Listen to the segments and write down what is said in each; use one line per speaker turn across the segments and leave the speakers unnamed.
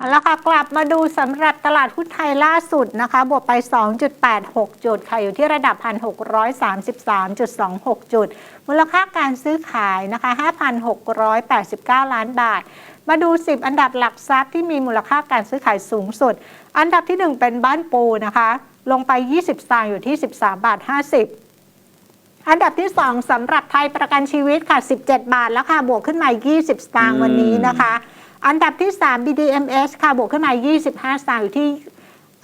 เอาละค่ะ กลับมาดูสำหรับตลาดหุ้นไทยล่าสุดนะคะ บวกไป 2.86 จุดค่ะ อยู่ที่ระดับ 1,633.26 จุด มูลค่าการซื้อขายนะคะ 5,689 ล้านบาท มาดู 10 อันดับหลักทรัพย์ที่มีมูลค่าการซื้อขายสูงสุด อันดับที่ 1 เป็นบ้านปูนะคะ ลงไป 20 สตางค์อยู่ที่ 13 บาท 50อันดับที่ 2สำหรับไทยประกันชีวิตค่ะ 17 บาทแล้วค่ะ บวกขึ้นมา 20 สตางค์วันนี้นะคะ อันดับที่ 3 BDMs ค่ะบวกขึ้นมา 25 สตางค์อยู่ที่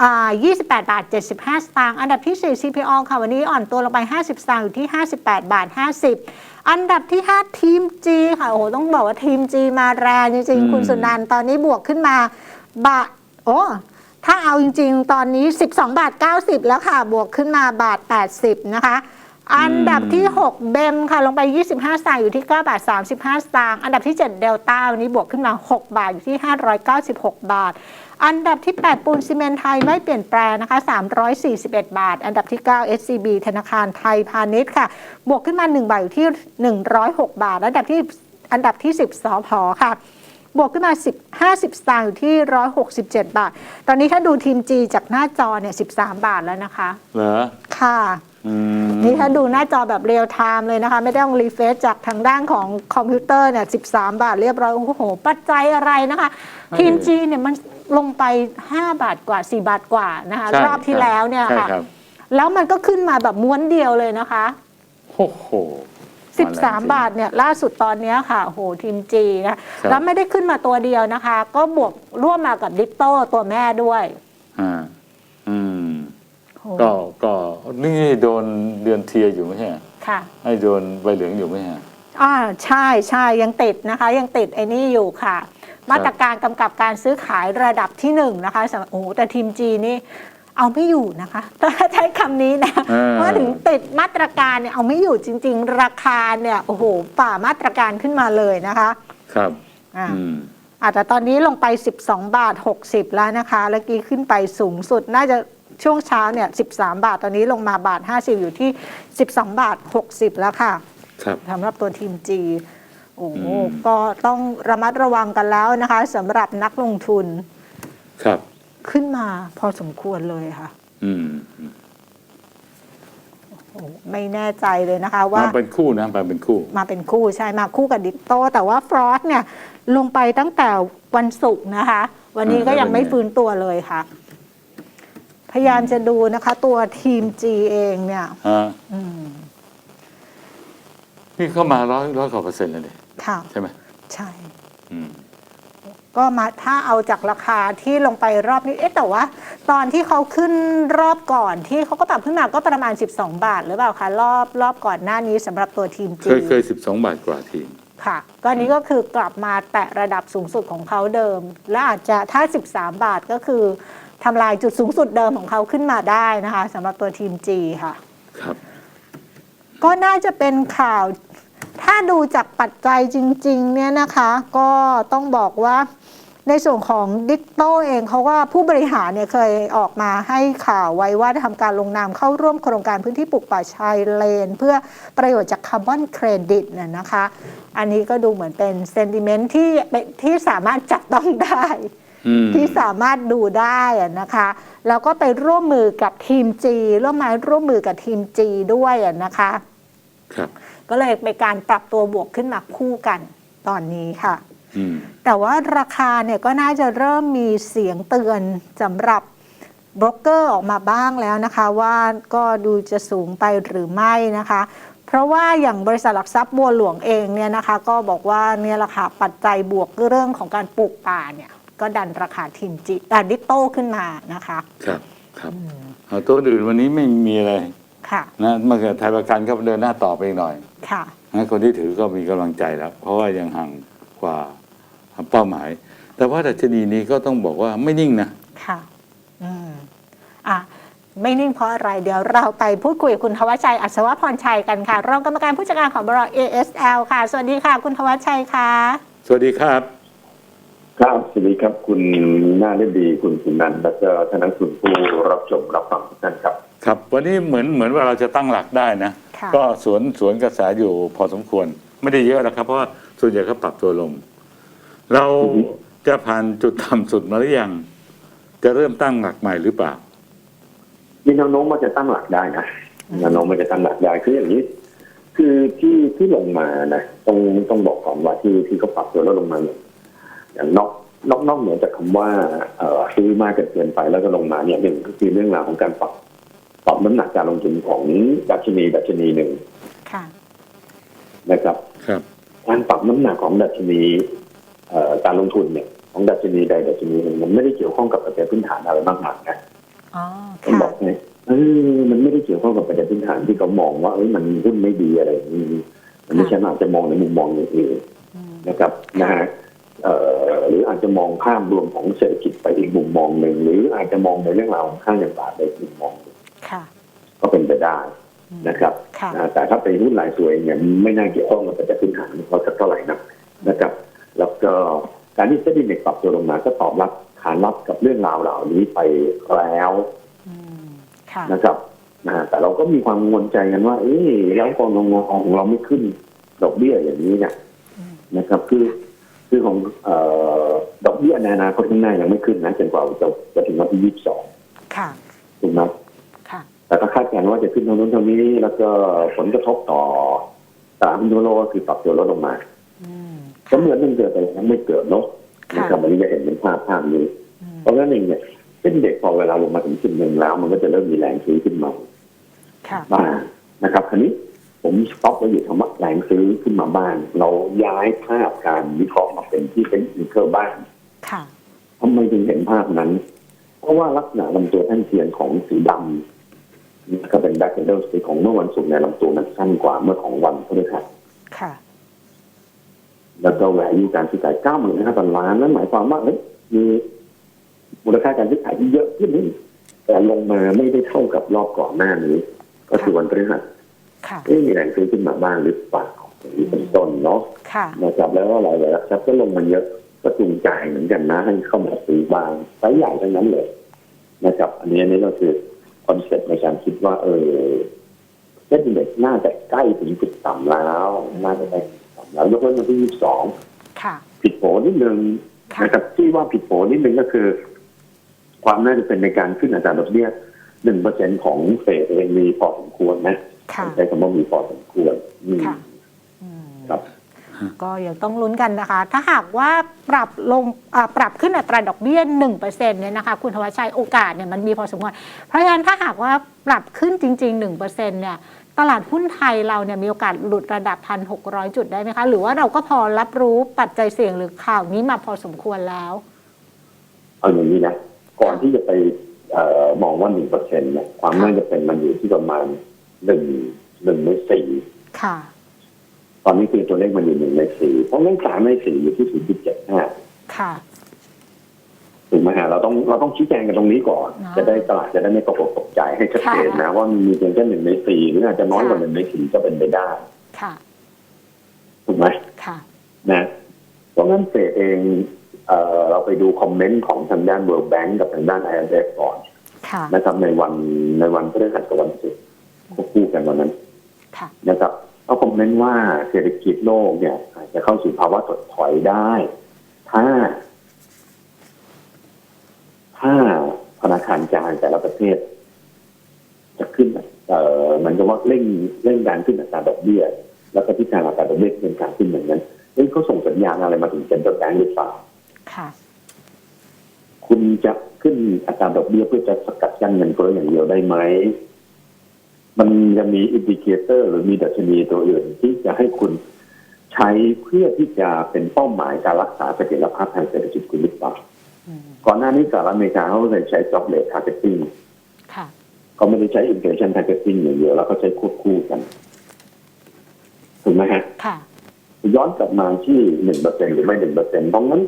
อ่า28 บาท 75 สตางค์ อันดับที่ 4 CPO ค่ะวันนี้อ่อนตัวลงไป 50 สตางค์อยู่ที่ 58 บาท 50 อันดับที่ 5 ทีม G ค่ะ โอ้โห ต้องบอกว่าทีม G มาแรงจริง
อืม
ๆคุณสุนันท์ตอนนี้บวกขึ้นมาบาทโอ้ถ้าเอาจริง ๆ ตอนนี้ 12 บาท 90 แล้วค่ะ บวกขึ้นมาบาท 80 นะคะ อันดับที่ 6 เบมค่ะ ลงไป 25 สตางค์อยู่ที่ 9 บาท 35 สตางค์อันดับที่ 7 เดลต้าวันนี้บวกขึ้นมา 6 บาทอยู่ที่ 596 บาท อันดับที่ 8 ปูนซีเมนต์ไทยไม่เปลี่ยนแปลงนะคะ 341 บาท อันดับที่ 9 SCB ธนาคารไทยพาณิชย์ค่ะ บวกขึ้นมา 1 บาทอยู่ที่ 106 บาท อันดับที่อันดับที่ 10สพค่ะบวกขึ้นมา 10 50 สตางค์อยู่ที่ 167 บาท ตอนนี้ถ้าดูทีม G จากหน้าจอเนี่ย 13 บาทแล้วนะคะ
เหรอ
ค่ะ
อืม
นี่ถ้าดูหน้าจอแบบเรียลไทม์เลยนะคะ ไม่ต้องรีเฟซจากทางด้านของคอมพิวเตอร์เนี่ย13 บาทเรียบร้อย โอ้โห ปัจจัยอะไรนะคะ ทีม G เนี่ยมันลงไป 5 บาทกว่า 4 บาทกว่านะคะ
ใช่
รอบที่แล้วเนี่ย
ใช่
ค่ะ
ครับ
แล้วมันก็ขึ้นมาแบบม้วนเดียวเลยนะคะ
โอ้โห
13บาทเนี่ยล่าสุดตอนเนี้ยค่ะโอ้โหทีม G นะ
ครับ
แล้วไม่ได้ขึ้นมาตัวเดียวนะคะ ก็บวกร่วมมากับดิปโตตัวแม่ด้วย
อ่าอืม
โอ้
ก็ก็นี่โดนเดือนเทียอยู่ไม่ใช่เหรอ
ค่ะ
ให้โดนใบเหลืองอยู่ไม่ใช่เหรอ
อ่าใช่ใช่ยังติดนะคะ ยังติดไอ้นี่อยู่ค่ะ มาตรการกำกับการซื้อขายระดับที่หนึ่งนะคะสำหรับโอ้โหแต่ทีมจีนี่เอาไม่อยู่นะคะต้องใช้คำนี้นะ
เออ
เพราะถึงติดมาตรการเนี่ยเอาไม่อยู่จริง ๆ ราคาเนี่ยโอ้โหฝ่ามาตรการขึ้นมาเลยนะคะ
ครับ
อ่า
อืม
อาจจะตอนนี้ลงไป 12 บาท 60 แล้วนะคะแล้วกี้ขึ้นไปสูงสุดน่าจะ ช่วงเช้าเนี่ย13 บาท ตอนนี้ลงมาบาท 50 อยู่ที่ 12 บาท 60 แล้วค่ะ
ครับ
สำหรับตัวทีมจีโอ้โห
อืม
ก็ต้องระมัดระวังกันแล้วนะคะสำหรับนักลงทุน
ครับ
ขึ้นมาพอสมควรเลยค่ะ
อืม
โอ้ไม่แน่ใจเลยนะคะ ว่า
มาเป็นคู่นะมาเป็นคู่
มาเป็นคู่ใช่มาคู่กับดิปโต แต่ว่าฟรอสเนี่ย ลงไปตั้งแต่วันศุกร์นะคะ วันนี้ก็ยังไม่ฟื้นตัวเลยค่ะพ ยายามจะดูนะคะ ตัวทีม G เองเนี่ย
ฮะ
อืม
นี่เข้ามาร้อยร้อยกว่าเปอร์เซ็นต์แล้วเนี่ย
ค่ะ
ใช่ไหม
ใช่
อืม
ก็มาถ้าเอาจากราคาที่ลงไปรอบนี้ เอ๊ะแต่ว่า ตอนที่เขาขึ้นรอบก่อนที่เขาก็ปรับขึ้นมาก็ประมาณ 12 บาทหรือเปล่าคะรอบรอบก่อนหน้านี้สำหรับตัวทีม
เค
จี
ยเคยสิบสองบาทกว่าทีม
ค่ะก็อันนี้ก็คือกลับมาแตะระดับสูงสุดของเขาเดิม และอาจจะถ้า 13 บาทก็คือ ทำลายจุดสูงสุดเดิมของเขาขึ้นมาได้นะคะสำหรับตัวทีมจีค่ะ
ครับ
ก็น่าจะเป็นข่าว ถ้าดูจากปัจจัยจริง ๆ เนี่ยนะคะ ก็ต้องบอกว่าในส่วนของดิกโตเองเขาว่าผู้บริหารเนี่ยเคยออกมาให้ข่าวไว้ว่าจะทำการลงนามเข้าร่วมโครงการพื้นที่ปลูกป่าชายเลน เพื่อประโยชน์จากคาร์บอนเครดิตน่ะนะคะ อันนี้ก็ดูเหมือนเป็นเซนติเมนต์ที่ที่สามารถจับต้องได้
อืม
ที่สามารถดูได้อะนะคะ แล้วก็ไปร่วมมือกับทีม G ร่วมไมาร่วมมือกับทีม G ด้วยอะนะคะ
ครับ
ก็เลยเป็นการปรับตัวบวกขึ้นมาคู่กันตอนนี้ค่ะ
อืม
แต่ว่าราคาเนี่ยก็น่าจะเริ่มมีเสียงเตือนสำหรับโบรกเกอร์ออกมาบ้างแล้วนะคะว่าก็ดูจะสูงไปหรือไม่นะคะ เพราะว่าอย่างบริษัทหลักทรัพย์บัวหลวงเองเนี่ยนะคะ ก็บอกว่าเนี่ยราคาปัจจัยบวกเรื่องของการปลูกป่าเนี่ย ก็ดันราคาทีมจีอ่าดิปโตขึ้นมานะคะ
ครับครับเอาตัวอื่นวันนี้ไม่มีอะไร
ค่ะ
นะเมื่อกี้ไทยประกันก็เดินหน้าต่อไปอีกหน่อย
ค่ะ
นะคนที่ถือก็มีกำลังใจแล้ว เพราะว่ายังห่างกว่าเป้าหมาย แต่ว่าดัชนีนี้ก็ต้องบอกว่าไม่นิ่งนะ
ค่ะอืมอะไม่นิ่งเพราะอะไร เดี๋ยวเราไปพูดคุยกับคุณทวัชชัยอัศวพรชัยกันค่ะ รองกรรมการผู้จัดการของบริษัท ASL ค่ะ สวัสดีค่ะ คุณทวัชชัยค่ะ
สวัสดีครับ
ครับสวัสดีครับคุณน่าเล่นดีคุณสุนันท์และก็ท่านนักลงทุนผู้รับชมรับฟังทุกท่านครับ
ครับ วันนี้เหมือนเหมือนว่าเราจะตั้งหลักได้นะ
ค่ะ
ก็สวนสวนกระแสอยู่พอสมควร ไม่ได้เยอะนะครับ เพราะว่าส่วนใหญ่ก็ปรับตัวลง เรา
อือฮึ
จะผ่านจุดต่ำสุดมาหรือยัง จะเริ่มตั้งหลักใหม่หรือเปล่า
มีแนวโน้มว่าจะตั้งหลักได้นะแนวโน้มมันจะตั้งหลักได้คืออย่างนี้ คือที่ที่ลงมานะต้องต้องบอกก่อนว่าที่ที่เขาปรับตัวลดลงมาเนี่ย อย่างนอกนอกนอกเหนือจากคำว่าเอ่อซื้อมากเกินเกินไปแล้วก็ลงมาเนี่ยหนึ่งก็คือเรื่องราวของการปรับปรับน้ำหนักการลงทุนของดัชนีดัชนีหนึ่ง
ค่ะ
นะครับ
ครับ
การปรับน้ำหนักของดัชนีเอ่อการลงทุนเนี่ย ของดัชนีใดดัชนีหนึ่งมันไม่ได้เกี่ยวข้องกับปัจจัยพื้นฐานอะไรมากมายนะ
อ๋อ
ผมบ
ค่ะ
อกไงเออมันไม่ได้เกี่ยวข้องกับปัจจัยพื้นฐานที่เขามองว่าเอ้ยมันหุ้นไม่ดีอะไรอย่างนี้มันไม่ใช่มันอาจจะมองในมุมมองอย่างอื่น
อืม
นะครับนะฮะเอ่อ หรืออาจจะมองภาพรวมของเศรษฐกิจไปอีกมุมมองหนึ่งหรืออาจจะมองในเรื่องราวของค่าเงินบาทในอีกมุมมองหนึ่ง
ค่ะ
ก็เป็นไปได้
อืม
นะครับ
ค่ะ
อ่าแต่ถ้าเป็นหุ้นรายตัวเองเนี่ยไม่น่าเกี่ยวข้องกับปัจจัยพื้นฐานเขาสักเท่าไหร่นักนะครับ แล้วก็การที่เซ็นดีเน็ตปรับตัวลงมาก็ตอบรับขานรับกับเรื่องราวเหล่านี้ไปแล้ว
อืมค่ะ
นะครับนะแต่เราก็มีความกังวลใจกันว่า เอ๊ะแล้วกองงของเราไม่ขึ้นดอกเบี้ยอย่างนี้เนี่ย
อืม
นะครับ คือ คือของเอ่อดอกเบี้ยในอนาคตข้างหน้ายังไม่ขึ้นนะจนกว่าจะจะถึงวันที่ยี่สิบสอง
ค่ะ
ถูกไหม
ค่ะ
แต่ก็คาดการณ์ว่าจะขึ้นเท่านั้นเท่านี้ แล้วก็ผลกระทบต่อตลาดหุ้นทั่วโลกก็คือปรับตัวลดลงมา
อืม
ก็เหมือนมันเกิดไปยังไม่เกิดเนาะ
ค่ะ
นะครับวันนี้จะเห็นเป็นภาพภาพนี้
อืม
เพราะฉะนั้นเองเนี่ยเส้นเด็กพอเวลาลงมาถึงจุดหนึ่งแล้ว มันก็จะเริ่มมีแรงซื้อขึ้นมา
ค่ะ
บ้างนะครับคราวนี้ ผมสต็อปไว้อยู่คำว่าแรงซื้อขึ้นมาบ้าง เราย้ายภาพการวิเคราะห์มาเป็นที่เป็นอินเกอร์บ้าง
ค่ะ
ทำไมถึงเห็นภาพนั้น เพราะว่าลักษณะลำตัวแท่นเทียนของสีดำนี่ก็เป็นแบ็คเดลสีของเมื่อวันศุกร์ในยลำตัวนั้นสั้นกว่าเมื่อของวันพฤหัส
ค่ะ
แล้วก็แวลูการซื้อขายเก้าหมื่นห้าพันล้านนั่นหมายความว่าเอ้ยมีมูลค่าการซื้อขายที่เยอะขึ้นนี่แต่ลงมาไม่ได้เท่ากับรอบก่อนหน้านี้ ก็คือวันพฤหัส
ค่ะ
เอ๊ะ มีแรงซื้อขึ้นมาบ้างหรือเปล่าอย่างนี้เป็นต้นเนาะ
ค่ะ
นะครับแล้วก็หลายๆหลักทรัพย์ก็ลงมาเยอะก็จูงใจเหมือนกันนะให้เข้ามาซื้อบ้างไซส์ใหญ่ทั้งนั้นเลยนะครับ อันนี้อันนี้ก็คือคอนเซ็ปต์ในการคิดว่า เออเส้นเด็กน่าจะใกล้ถึงจุดต่ำแล้วน่าจะใกล้ถึงจุดต่ำแล้วยกเว้นวันที่ยี่สิบสอง
ค่ะ
ผิดโผนิดนึง
ค่ะ
นะครับที่ว่าผิดโผนิดนึงก็คือ ความน่าจะเป็นในการขึ้นอัตราดอกเบี้ยหนึ่งเปอร์เซ็นของเฟดเองมีพอสมควรนะ
ค่ะ
ใช้คำว่ามีพอสมควรอืม
ค่ะอืม
ครับ
ก็ยังต้องลุ้นกันนะคะ ถ้าหากว่าปรับลงอ่าปรับขึ้นอัตราดอกเบี้ย1%เนี่ยนะคะ คุณธวัชชัยโอกาสเนี่ยมันมีพอสมควร เพราะฉะนั้นถ้าหากว่าปรับขึ้นจริงๆ1%เนี่ยตลาดหุ้นไทยเราเนี่ยมีโอกาสหลุดระดับ1,600จุดได้ไหมคะ หรือว่าเราก็พอรับรู้ปัจจัยเสี่ยงหรือข่าวนี้มาพอสมควรแล้ว
เอาอย่างนี้นะ ก่อนที่จะไปเออมองว่าหนึ่งเปอร์เซ็นต์เนี่ยความน่าจะเป็นมันอยู่ที่ประมาณ หนึ่งหนึ่งในสี่
ค่ะ
ตอนนี้คือตัวเลขมันอยู่หนึ่งในสี่เพราะงั้นสามในสี่อยู่ที่ศูนย์จุดเจ็ดห้า
ค่ะ
ถูกไหมฮะเราต้องเราต้องชี้แจงกันตรงนี้ก่อน
อ่า
จะได้ตลาดจะได้ไม่ตกอกตกใจให้ชัดเจนนะ ว่ามีเพียงแค่หนึ่งในสี่หรืออาจจะน้อยกว่า
ค่ะ
หนึ่งในสี่ก็เป็นไปได้
ค่ะ
ถูกไหม
ค่ะ
นะเพราะงั้นเฟดเองเอ่อเราไปดูคอมเมนต์ของทางด้าน World Bank กับทางด้าน IMF ก่อน
ค่ะ
นะครับในวันในวันพฤหัสกับวันศุกร์ ควบคู่กันวันนั้น
ค่ะ
นะครับเขาคอมเมนต์ว่าเศรษฐกิจโลกเนี่ยอาจจะเข้าสู่ภาวะถดถอยได้ ถ้า ถ้าธนาคารกลางแต่ละประเทศ จะขึ้นเอ่อเหมือนกับว่าเร่งเร่งการขึ้นอัตราดอกเบี้ย แล้วก็ทิศทางอัตราดอกเบี้ยเป็นการขึ้นอย่างนั้นเอ้ยเขาส่งสัญญาณอะไรมาถึงเซ็นทรัลแบงก์หรือเปล่า
ค่ะ
คุณจะขึ้นอัตราดอกเบี้ยเพื่อจะสกัดกั้นเงินเฟ้ออย่างเดียวได้ไหม มันจะมีอินดิเคเตอร์ หรือมีดัชนีตัวอื่นที่จะให้คุณใช้เพื่อที่จะเป็นเป้าหมายการรักษาเสถียรภาพทางเศรษฐกิจคุณหรือเปล่า
อืม
ก่อนหน้านี้สหรัฐอเมริกาเขาเคยใช้ job rate targeting
ค่ะ
เขาไม่ได้ใช้ inflation targeting อย่างเดียวแล้วเขาใช้ควบคู่กันถูกไหมฮะ
ค่ะ
ย้อนกลับมาที่หนึ่งเปอร์เซ็นหรือไม่หนึ่งเปอร์เซ็นเพราะงั้น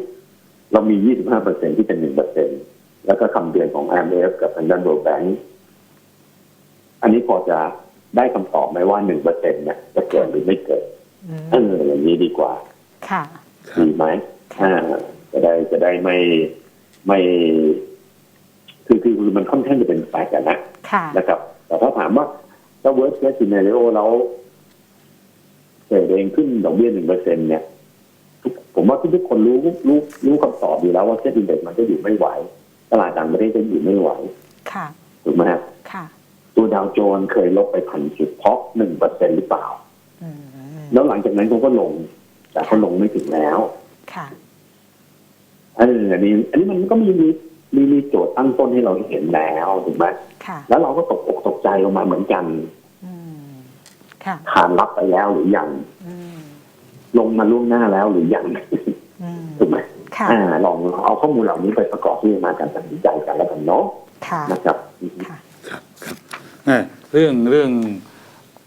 เรามียี่สิบห้าเปอร์เซ็นที่เป็นหนึ่งเปอร์เซ็นแล้วก็คำเตือนของ IMF กับทางด้าน World Bank อันนี้พอจะได้คำตอบไหมว่าหนึ่งเปอร์เซ็นเนี่ยจะเกิดหรือไม่เกิด
อืม
เอออย่างนี้ดีกว่า
ค่ะ
ดีไหม
ค่ะ
อ่าจะได้จะได้ไม่ไม่คือคือคือมันค่อนข้างจะเป็นแปลกกันนะ
ค่ะ
นะครับ แต่ถ้าถามว่าถ้า worst case scenario แล้วเกิดเองขึ้นดอกเบี้ยหนึ่งเปอร์เซ็นเนี่ยทุกผผมว่าทุกๆคนรู้รู้รู้คำตอบอยู่แล้วว่าเซ็นดีเด็กมันก็อยู่ไม่ไหว ตลาดต่างประเทศก็อยู่ไม่ไหว
ค่ะ
ถูกไหมฮะ
ค่ะ
ตัว ดาวโจนส์เคยลบไปพันจุดเพราะหนึ่งเปอร์เซ็นหรือเปล่า
อืม
แล้วหลังจากนั้นเขาก็ลง แต่เขาลงไม่ถึงแล้ว
ค่ะ
เอออันนี้ อันนี้มันก็มีมีมีมีโจทย์ตั้งต้นให้เราเห็นแล้วถูกไหม
ค่ะ
แล้วเราก็ตกอกตกใจลงมาเหมือนกัน
อืมค่ะ
ขานรับไปแล้วหรือยัง
อืม
ลงมาล่วงหน้าแล้วหรือยัง
อืม
ถูกไหม
ค่ะ
อ่าลองเอาข้อมูลเหล่านี้ไปประกอบที่มาการตัดสินใจกันแล้วกันเนาะ
ค่ะ
นะครับ
ค่ะ
ครับครับ เอ่อเรื่องเรื่อง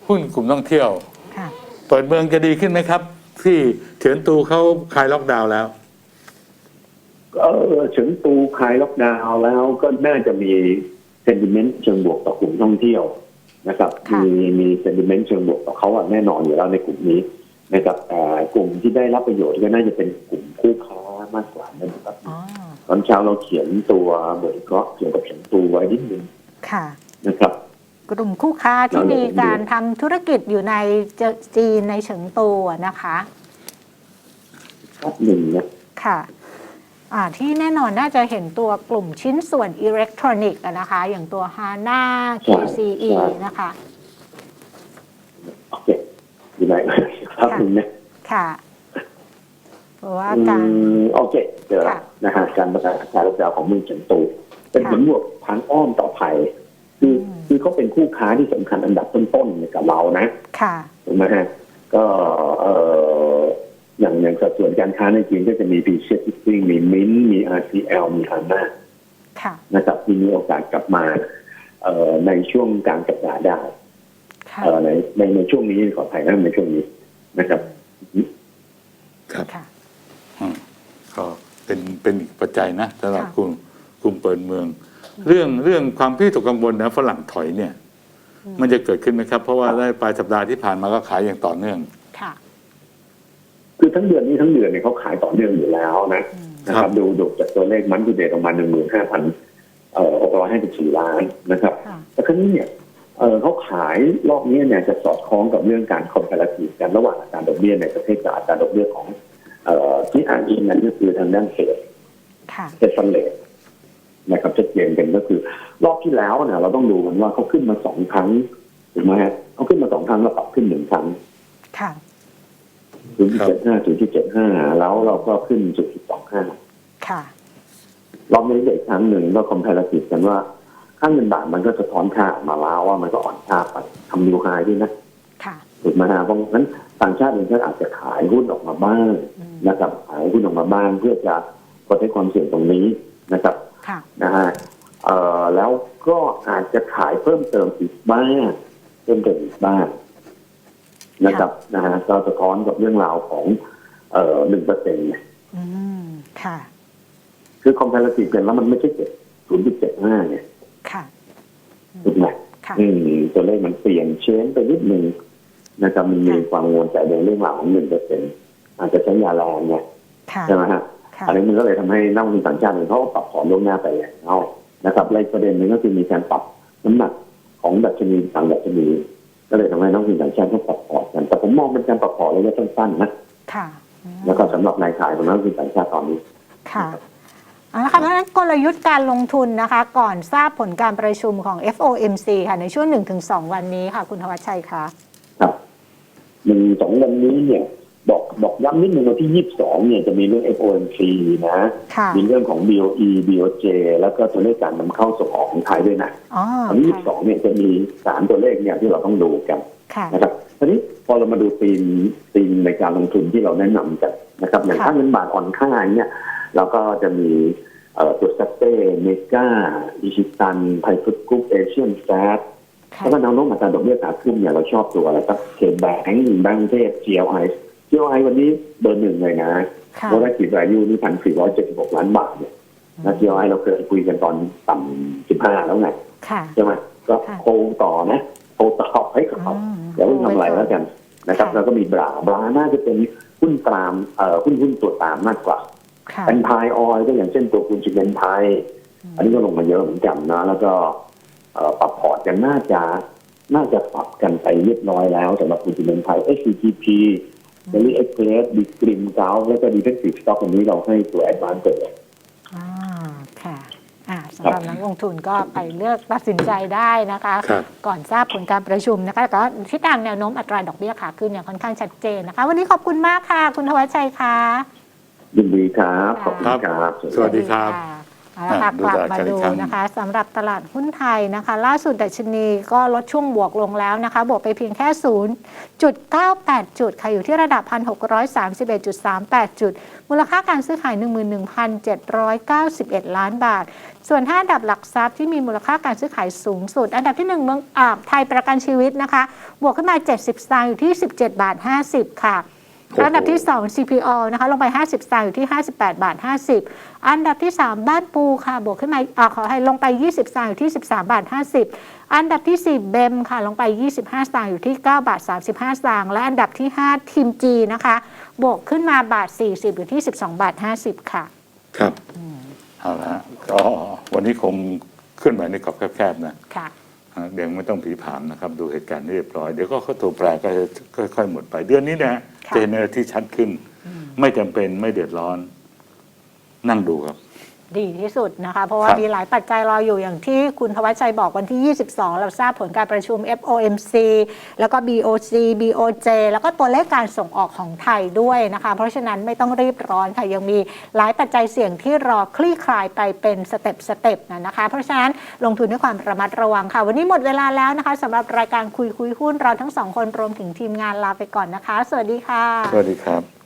หุ้นกลุ่มท่องเที่ยว
ค่ะ
เปิดเมืองจะดีขึ้นไหมครับ ที่เฉินตูเขาคลายล็อกดาวน์แล้ว
เออถึงตูคลายล็อกดาวน์แล้วก็น่าจะมีเซนติเมนต์เชิงบวกต่อกลุ่มท่องเที่ยวนะครับ
ค่ะ
มีมีเซนติเมนต์เชิงบวกต่อเขาอะแน่นอนอยู่แล้วในกลุ่มนี้นะครับแต่กลุ่มที่ได้รับประโยชน์ก็น่าจะเป็นกลุ่มคู่ค้ามากกว่านะครับ
อ๋อ
ตอนเช้าเราเขียนตัวบทวิเคราะห์เกี่ยวกับเฉินตูไว้นิดนึง
ค่ะ
นะครับ
กลุ่มคู่ค้าที่มีการทำธุรกิจอยู่ในจีนในเฉิงตูอะนะคะ
ภาพหนึ่งนะ
ค่ะอ่าที่แน่นอนน่าจะเห็นตัวกลุ่มชิ้นส่วนอิเล็กทรอนิกส์อะนะคะ อย่างตัว HANA KCE นะคะ
โอเคอยู่ไหนภาพหนึ่งนะ
ค่ะเพราะว่าการ
อืมโอเคเจอ
ค่ะ
นะฮะการประกาศการล็อกดาวน์ของเมืองเฉินตู เป็น
ค่ะ
ผลบวกทางอ้อมต่อไป คืออ
ม
คือเขาเป็นคู่ค้าที่สำคัญอันดับต้นๆเนี่ยกับเรานะ
ค่ะ
ถูกไหมฮะก็เอ่ออย่างอย่างสัดส่วนการค้าในจีนก็จะมี p ีเชียทิปิ้งมีมินมี RCL มีฮาน่า
ค่ะ
นะครับที่มีโอกาสกลับมาเอ่อในช่วงกลางสัปดาห์ได้
ค่ะ
เอ่อในในในช่วงนี้ขออภัยนะในช่วงนี้นะครับ
ครับ
ค่ะ
อืมก็เป็นเป็นอีกปัจจัยนะสำหรับ
ค่ะ
กลุ่มกลุ่มเปิดเมือง เรื่องเรื่องความพี่ตกกังวลนะฝรั่งถอยเนี่ย มันจะเกิดขึ้นไหมครับ เพราะว่าได้ปลายสัปดาห์ที่ผ่านมาก็ขายอย่างต่อเนื่อง
ค่ะ
คือทั้งเดือนนี้ทั้งเดือนเนี่ยเขาขายต่อเนื่องอยู่แล้วนะ
อืม
นะค
ครั
รับบดูดูจากตัวเลขมันคือเดตออกมาหนึ่งหมื่นห้าพันเอ่อหกร้อยห้าสิบสี่ล้านนะครับ
ค่ะ
แต่ครั้นี้เนี่ยเอ่อเขาขายรอบนี้เนี่ยจะสอดคล้องกับเรื่องการคอมเพลติฟกันระหว่างอัตราดอกเบี้ยในประเทศกับอัตราดอกเบี้ยของ เอ่อที่อ่านอิงนั้นก็คือทางด้านเฟด
ค่ะ
เฟดฟันเลท นะครับชัดเจนกันก็คือ รอบที่แล้วเนี่ยเราต้องดูกันว่าเขาขึ้นมาสองครั้งถูกไหมฮะเขาขึ้นมาสองครั้งแล้วปรับขึ้นหนึ่งครั้ง
ค่ะ
ศูนย์จุดเจ็ดห้าศูนย์จุดเจ็ดห้าแล้วเราก็ขึ้นจุดจุดสองห้า
ค่ะ
รอบนี้เด็กครั้งหนึ่งก็คอมเพลติฟกันว่าค่าเงินบาทมันก็สะท้อนค่าออกมาแล้วว่ามันก็อ่อนค่าไปทำนิวไฮด้วยนะ
ค่ะ
ถูกไหมฮะเพราะงั้นต่างชาติเองก็อาจจะขายหุ้นออกมาบ้าง
อืม
นะครับขายหุ้นออกมาบ้างเพื่อจะลดให้ความเสี่ยงตรงนี้นะครับ
ค่ะ
นะฮะเอ่อแล้วก็อาจจะขายเพิ่มเติมอีกบ้างเพิ่มเติมอีกบ้างนะครับนะฮะก็สะท้อนกับเรื่องราวของ เอ่อหนึ่งเปอร์เซ็นต์
อืมค่ะ
คือคอมเพลติฟกันแล้วมันไม่ใช่เจ็ดศูนย์จุดเจ็ดห้าเนี่ย
ค่ะ
ถูกไหม
ค่ะ
อืมตัวเลขมันเปลี่ยนเชนไปนิดนึงนะครับมันมีความกังวลใจในเรื่องราวของหนึ่งเปอร์เซ็นต์อาจจะใช้ยาแรงไง
ค่ะ
ใช่ไหมฮะ
ค่ะ
อันนี้มันก็เลยทำให้นักลงทุนต่างชาติเองเขาก็ปรับพอร์ตล่วงหน้าไปแล้วนะครับและอีกประเด็นหนึ่งก็คือมีการปรับน้ำหนักของดัชนีต่างดัชนีก็เลยทำให้นักลงทุนต่างชาติเขาปรับพอร์ตกันแต่ผมมองเป็นการปรับพอร์ตระยะสั้นๆนะ
ค่ะอืม
แล้วก็สำหรับรายขายของนักลงทุนต่างชาติตอนนี้
ค่ะเอาละค่ะเพราะฉะนั้นกลยุทธ์การลงทุนนะคะ ก่อนทราบผลการประชุมของ FOMC ค่ะในช่วง 1-2 วันนี้ค่ะ คุณธวัชชัยคะ
ครับหนึ่งสองวันนี้เนี่ย บอกบอกย้ำนิดนึงวันที่ยี่สิบสองเนี่ยจะมีเรื่อง FOMC นะ
ค่ะ
มีเรื่องของ BOE BOJ แล้วก็ตัวเลขการนำเข้าส่งออกของไทยด้วยนะ
อ๋อ
วันที่ยี่สิบส
ค่ะ
องเนี่ยจะมีสามตัวเลขเนี่ยที่เราต้องดูกัน
ค่ะ
นะครับทีนี้พอเรามาดูธีมธีมในการลงทุนที่เราแนะนำกันนะครับอย่าง
ค่ะ
ค่าเงินบาทอ่อนค่าเนี่ยเราก็จะมีเอ่อตัวสเต้เมกาอิชิตัน ไทยฟุตกรุ๊ปเอเชียนแซด
ค่ะ
แล้วก็แนวโน้มอัตราดอกเบี้ยขาขึ้นเนี่ยเราชอบตัวอะไรครับเคแบงก์แบงก์เทพ GLI GLI วั นนี้เบอร์หนึ่งเลยนะ
ค่ะ
โมเดลกิจรายยูนี่พันสี่ร้อยเจ็ดสิบหกล้านบาทเนี่ยนะ GLI เราเคยคุยกันตอนต่ำสิบห้าแล้วไง
ค่ะ
ใช่ไหมก็
ค่ะ
โคงต่อนะโคงต่อให้เขา
อืม
อย่าเพิ่งทำอะไรแล้วกันนะครับ
ค่ะ
แล้วก็มีบราบราน่าจะเป็นหุ้นตามเอ่อหุ้นหุ้นตัวตามมากกว่า
ค่ะ
เป็นพายออยก็อย่างเช่นตัวคุณจิเบนไทย อันนี้ก็ลงมาเยอะเหมือนกันนะ แล้วก็เอ่อปรับพอร์ตกันน่าจะน่าจะปรับกันไปเรียบร้อยแล้วสำหรับคุณจิเบนไทย SCTP เดลี่เอ็กเพรสดีกริมเกาแล้วก็ดีเฟนซีฟสต็อกอันนี้เราให้ตัวแอดวานซ์เกิดเลย
อ่าค่ะอ่าสำหรับนักลงทุนก็ไปเลือกตัดสินใจได้นะคะ
ครับ
ก่อนทราบผลการประชุมนะคะแต่ก็ทิศทางแนวโน้มอัตราดอกเบี้ยขาขึ้นเนี่ยค่อนข้างชัดเจนนะคะ วันนี้ขอบคุณมากค่ะ คุณทวัชชัยค่ะ
ยินดีครับ ขอบคุณครับ
สวัสดีครับะ
เอาละค่ะ
อะดู
กลับ
ตลาด
มา
กันอี
ดู
กครั้ง
นะคะสำหรับตลาดหุ้นไทยนะคะ ล่าสุดดัชนีก็ลดช่วงบวกลงแล้วนะคะ บวกไปเพียงแค่ 0.98 จุดค่ะอยู่ที่ระดับ 1,631.38 จุด มูลค่าการซื้อขาย 11,791 ล้านบาท ส่วน5อันดับหลักทรัพย์ที่มีมูลค่าการซื้อขายสูงสุด อันดับที่1เมืองอ่าไทยประกันชีวิตนะคะ บวกขึ้นมา 70สตางค์อยู่ที่ 17 บาท 50 ค่ะ
โอ้โห
อันดับที่ 2 CPO นะคะลงไป 50สตางค์อยู่ที่ 58 บาท 50 อันดับที่ 3 บ้านปูค่ะบวกขึ้นมาอ่าขอให้ลงไป 20สตางค์อยู่ที่ 13 บาท 50 อันดับที่ 4 เบมค่ะลงไป 25สตางค์อยู่ที่ 9 บาท 35 สตางค์และอันดับที่ 5 ทีมจีนะคะบวกขึ้นมาบาท 40 อยู่ที่ 12 บาท 50 ค่ะ
ครับเอาละฮะก็วันนี้คงเคลื่อนไหวในกรอบแคบๆนะ
ค่ะ
อ่าเดี๋ ยวไม่ต้องผีผามนะครับ ดูเหตุการณ์ให้เรียบร้อย เดี๋ยวก็เข้าตัวแปรก็จะค่อยๆหมดไป เดือนนี้นะ
ค่ะ
จะเห็นอะไรที่ชัดขึ้น ไม่จำเป็นไม่เดือดร้อน นั่งดูครับ
ดีที่สุดนะคะ เพราะว่า
ครับ
มีหลายปัจจัยรออยู่อย่างที่คุณทวัชชัยบอกวันที่ 22 เราทราบผลการประชุม FOMC แล้วก็ BOC BOJ แล้วก็ตัวเลขการส่งออกของไทยด้วยนะคะ เพราะฉะนั้นไม่ต้องรีบร้อนค่ะ ยังมีหลายปัจจัยเสี่ยงที่รอคลี่คลายไปเป็นสเต็ปสเต็ปนะนะคะ เพราะฉะนั้นลงทุนด้วยความระมัดระวังค่ะ วันนี้หมดเวลาแล้วนะคะสำหรับรายการคุยคุยหุ้นเราทั้งสองคนรวมถึงทีมงานลาไปก่อนนะคะ สวัสดีค่ะ
สวัสดีครับ